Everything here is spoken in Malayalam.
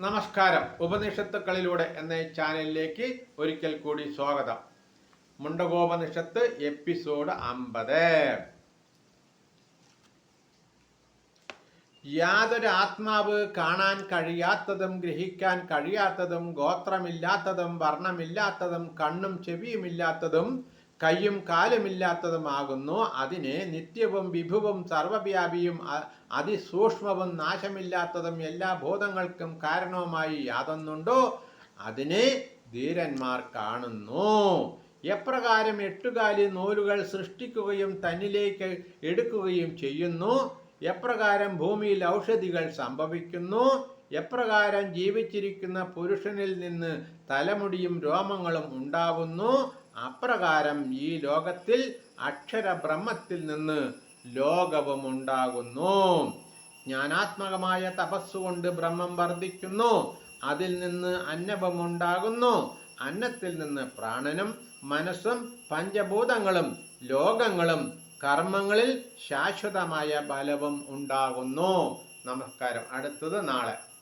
നമസ്കാരം. ഉപനിഷത്തുക്കളിലൂടെ എന്ന ചാനലിലേക്ക് ഒരിക്കൽ കൂടി സ്വാഗതം. മുണ്ടകോപനിഷത്ത് എപ്പിസോഡ് അമ്പത്. യാതൊരു ആത്മാവ് കാണാൻ കഴിയാത്തതും ഗ്രഹിക്കാൻ കഴിയാത്തതും ഗോത്രമില്ലാത്തതും വർണമില്ലാത്തതും കണ്ണും ചെവിയുമില്ലാത്തതും കയ്യും കാലുമില്ലാത്തതുമാകുന്നു. അതിനെ നിത്യവും വിഭുവും സർവവ്യാപിയും അതിസൂക്ഷ്മവും നാശമില്ലാത്തതും എല്ലാ ഭൂതങ്ങൾക്കും കാരണവുമായി യാതൊന്നുണ്ടോ? അതിനെ ധീരന്മാർ കാണുന്നു. എപ്രകാരം എട്ടുകാലി നൂലുകൾ സൃഷ്ടിക്കുകയും തന്നിലേക്ക് എടുക്കുകയും ചെയ്യുന്നു? എപ്രകാരം ഭൂമിയിൽ ഔഷധികൾ സംഭവിക്കുന്നു? എപ്രകാരം ജീവിച്ചിരിക്കുന്ന പുരുഷനിൽ നിന്ന് തലമുടിയും രോമങ്ങളും ഉണ്ടാവുന്നു? അപ്രകാരം ഈ ലോകത്തിൽ അക്ഷര ബ്രഹ്മത്തിൽ നിന്ന് ലോകവും ഉണ്ടാകുന്നു. ജ്ഞാനാത്മകമായ തപസ്സുകൊണ്ട് ബ്രഹ്മം വർദ്ധിക്കുന്നു. അതിൽ നിന്ന് അന്നവും ഉണ്ടാകുന്നു. അന്നത്തിൽ നിന്ന് പ്രാണനും മനസ്സും പഞ്ചഭൂതങ്ങളും ലോകങ്ങളും കർമ്മങ്ങളിൽ ശാശ്വതമായ ബലവും ഉണ്ടാകുന്നു. നമസ്കാരം. അടുത്തത് നാളെ.